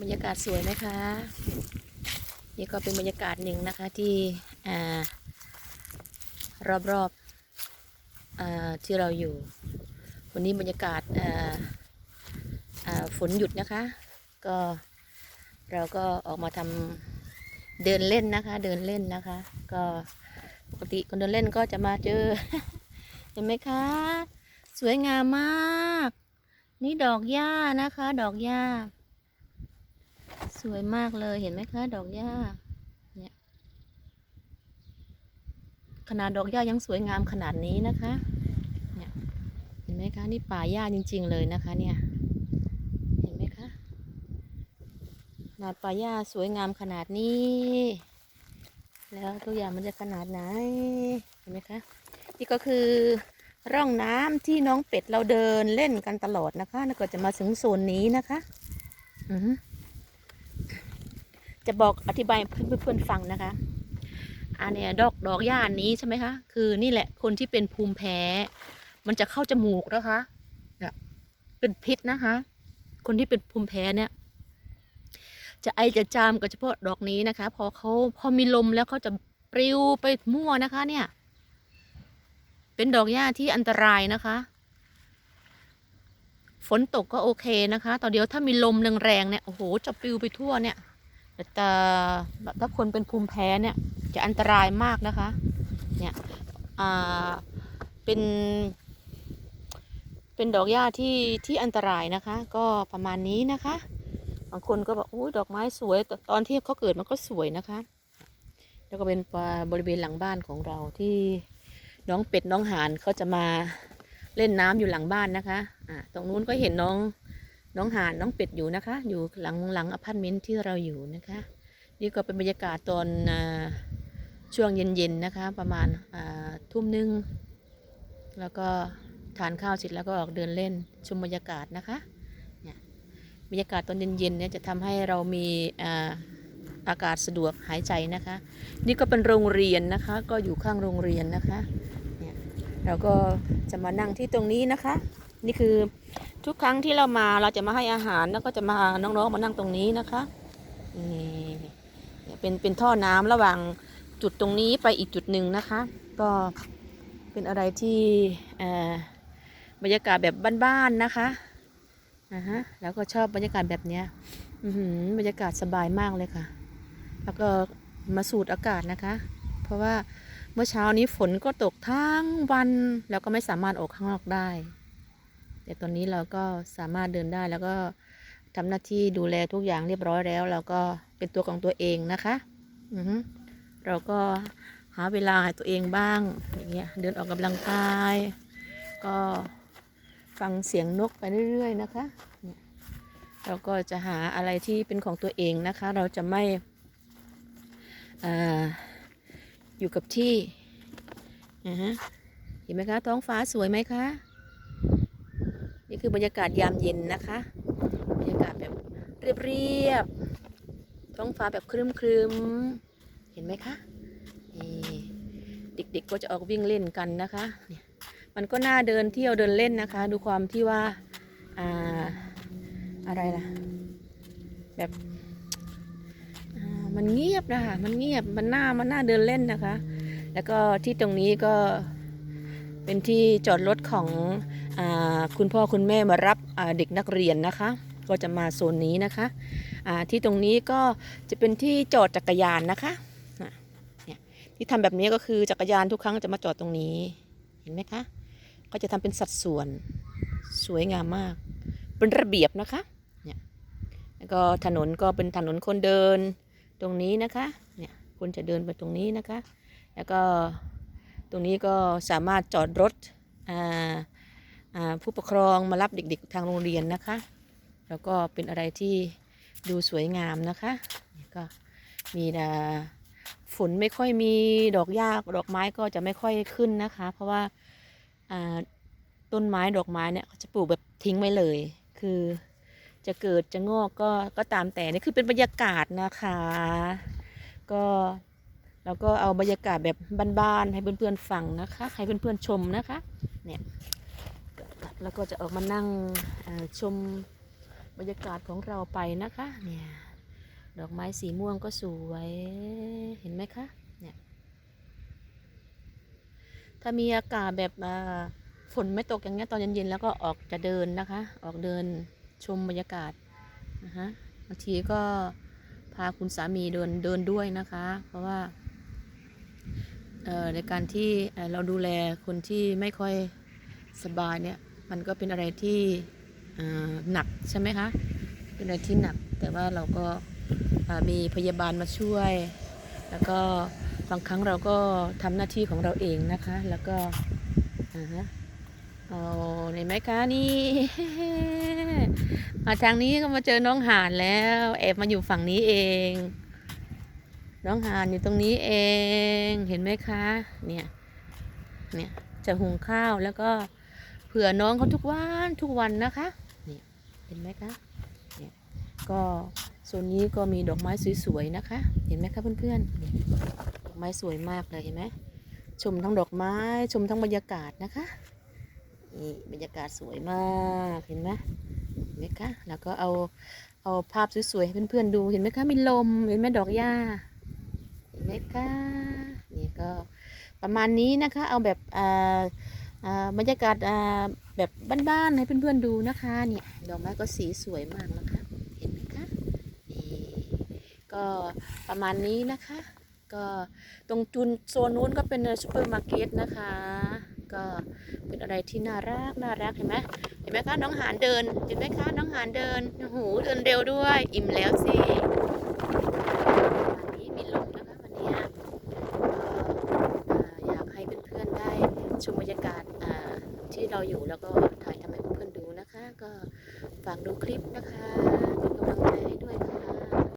บรรยากาศสวยไหมคะนี่ก็เป็นบรรยากาศหนึ่งนะคะที่อ่ารอบๆอที่เราอยู่ วันนี้บรรยากาศฝนหยุดนะคะ ก็เราก็ออกมาทำเดินเล่นนะคะ เดินเล่นนะคะ ก็ปกติคนเดินเล่นก็จะมาเจอเห็นไหมคะ สวยงามมาก นี่ดอกหญ้านะคะ ดอกหญ้า สวยมากเลยเห็นไหมคะ ดอกหญ้าเนี่ยขนาดดอกหญ้ายังสวยงามขนาดนี้นะคะเนี่ยเห็นไหมคะนี่ป่าหญ้าจริง ๆ เลยนะคะเนี่ยเห็นไหมคะขนาดป่าหญ้าสวยงามขนาดนี้ แล้วตัวอย่างมันจะขนาดไหนเห็นไหมคะนี่ก็คือร่องน้ำที่น้องเป็ดเราเดินเล่นกันตลอดนะคะแล้วก็จะมาถึงโซนนี้นะคะ อือ จะบอกอธิบายเพื่อนๆฟังนะคะ อันเนี้ยดอกดอกหญ้านนี้ใช่ไหมคะ คือนี่แหละคนที่เป็นภูมิแพ้ มันจะเข้าจมูกนะคะเนี่ยเป็นพิษนะคะ คนที่เป็นภูมิแพ้เนี่ย จะไอจะจามกับเฉพาะดอกนี้นะคะ พอเขาพอมีลมแล้วเขาจะปลิวไปมั่วนะคะ เนี่ย เป็นดอกหญ้าที่อันตรายนะคะฝนตกก็โอเคนะคะต่อเดียวถ้ามีลมแรงๆเนี่ย โอ้โห จะปลิวไปทั่วเนี่ย แต่ถ้าคนเป็นภูมิแพ้เนี่ยจะอันตรายมากนะคะ เนี่ยอ่าเป็น เป็นดอกหญ้าที่ที่อันตรายนะคะ ก็ประมาณนี้นะคะ บางคนก็บอกอุ้ยดอกไม้สวย ตอนที่เขาเกิดมันก็สวยนะคะ แล้วก็เป็นบริเวณหลังบ้านของเราที่น้องเป็ดน้องหานเขาจะมาเล่นน้ำอยู่หลังบ้านนะคะ อ่า ตรงนู้นก็เห็นน้อง น้องหานน้องเป็ดอยู่นะคะ อยู่หลังหลังอพาร์ตเมนต์ที่เราอยู่นะคะ นี่ก็เป็นบรรยากาศตอนอช่วงเย็นๆนะคะ ประมาณทุ่มหนึ่งแล้วก็ทานข้าวเสร็จแล้วก็ออกเดินเล่นชมบรรยากาศนะคะเนี่ยบรรยากาศตอนเย็นๆเนี่ยจะทำให้เรามีอาอากาศสะดวกหายใจนะคะ นี่ก็เป็นโรงเรียนนะคะ ก็อยู่ข้างโรงเรียนนะคะเนี่ยเราก็จะมานั่งที่ตรงนี้นะคะ นี่คือ ทุกครั้งที่เรามาเราจะมาให้อาหารแล้วก็จะมาน้องๆมานั่งตรงนี้นะคะนี่เป็นเป็นท่อน้ำระหว่างจุดตรงนี้ไปอีกจุดหนึ่งนะคะ ก็เป็นอะไรที่บรรยากาศแบบบ้านๆนะคะอ่าฮะแล้วก็ชอบบรรยากาศแบบเนี้ยอื้อหือบรรยากาศสบายมากเลยค่ะ แล้วก็มาสูดอากาศนะคะ เพราะว่าเมื่อเช้านี้ฝนก็ตกทั้งวัน แล้วก็ไม่สามารถออกข้างนอกได้ แต่ตอนนี้เราก็สามารถเดินได้แล้วก็ทำหน้าที่ดูแลทุกอย่างเรียบร้อยแล้ว เราก็เป็นตัวของตัวเองนะคะอืเราก็หาเวลาให้ตัวเองบ้างอย่างเงี้ยเดินออกกำลังกาย ก็ฟังเสียงนกไปเรื่อยๆนะคะเราก็จะหาอะไรที่เป็นของตัวเองนะคะ เราจะไม่ออยู่กับที่เห็นไหมคะ ท้องฟ้าสวยไหมคะ นี่คือบรรยากาศยามเย็นนะคะ บรรยากาศแบบเรียบๆท้องฟ้าแบบครึมๆเห็นไหมคะนี่เด็กๆก็จะออกวิ่งเล่นกันนะคะเนี่ยมันก็น่าเดินเที่ยวเดินเล่นนะคะ ดูความที่ว่าอ่าอะไรล่ะ แบบมันเงียบนะคะ มันเงียบ มันน่า มันน่าเดินเล่นนะคะ แล้วก็ที่ตรงนี้ก็เป็นที่จอดรถของ คุณพ่อคุณแม่มารับเด็กนักเรียนนะคะ ก็จะมาโซนนี้นะคะที่ตรงนี้ก็จะเป็นที่จอดจักรยานนะคะะที่ที่ทำแบบนี้ก็คือจักรยานทุกครั้งจะมาจอดตรงนี้เห็นไหมคะ ก็จะทำเป็นสัดส่วนสวยงามมาก เป็นระเบียบนะคะเนี่ยแล้วก็ถนนก็เป็นถนนคนเดินตรงนี้นะคะเนี่ยคุณจะเดินไปตรงนี้นะคะ แล้วก็ตรงนี้ก็สามารถจอดรถอ่า ผู้ปกครองมารับเด็ก ๆ ทางโรงเรียนนะคะ แล้วก็เป็นอะไรที่ดูสวยงามนะคะก็มีแต่ฝนไม่ค่อยมีดอกหญ้าดอกไม้ก็จะไม่ค่อยขึ้นนะคะ เพราะว่าต้นไม้ดอกไม้เนี่ยเขาจะปลูกแบบทิ้งไว้เลย คือจะเกิดจะงอกก็ก็ตามแต่นี่คือเป็นบรรยากาศนะคะ ก็เราก็เอาบรรยากาศแบบบ้านๆให้เพื่อนๆฟังนะคะ ให้เพื่อนๆชมนะคะเนี่ย แล้วก็จะออกมานั่งชมบรรยากาศของเราไปนะคะเนี่ยดอกไม้สีม่วงก็สวยเห็นไหมคะเนี่ยถ้ามีอากาศแบบฝนไม่ตกอย่างเงี้ยตอนเย็นๆแล้วก็ออกจะเดินนะคะ ออกเดินชมบรรยากาศนะคะบางทีก็พาคุณสามีเดินเดินด้วยนะคะ เพราะว่าเอ่อในการที่เราดูแลคนที่ไม่ค่อยสบายเนี่ย มันก็เป็นอะไรที่หนักใช่ไหมคะ เป็นอะไรที่หนัก แต่ว่าเราก็มีพยาบาลมาช่วย แล้วก็บางครั้งเราก็ทำหน้าที่ของเราเองนะคะ แล้วก็อ่าเอาเห็นไหมคะนี่มาทางนี้ก็มาเจอน้องหานแล้วแอบมาอยู่ฝั่งนี้เอง น้องหานอยู่ตรงนี้เอง เห็นไหมคะ เนี่ย เนี่ยจะหุงข้าวแล้วก็ เผื่อน้องเขาทุกวันทุกวันนะคะเนี่ยเห็นไหมคะเนี่ยก็โซนนี้ก็มีดอกไม้สวยๆนะคะ เห็นไหมคะเพื่อนๆดอกไม้สวยมากเลยเห็นไหมชมทั้งดอกไม้ชมทั้งบรรยากาศนะคะนี่บรรยากาศสวยมากเห็นไหมเห็นไหมคะแล้วก็เอาเอาภาพสวยๆให้เพื่อนๆดูเห็นไหมคะมีลมเห็นไหมดอกหญ้าเห็นไหมคะนี่ก็ประมาณนี้นะคะเอาแบบอ่า บรรยากาศแบบบ้านๆให้เพื่อนๆดูนะคะเนี่ยดอกไม้ก็สีสวยมากนะคะเห็นไหมคะนี่ก็ประมาณนี้นะคะ ก็ตรงจุนโซนนู้นก็เป็นซูเปอร์มาร์เก็ตนะคะ ก็เป็นอะไรที่น่ารักน่ารักเห็นไหมเห็นไหมคะน้องหานเดินเห็นไหมคะน้องหานเดินโอ้โหเดินเร็วด้วย อิ่มแล้วสิ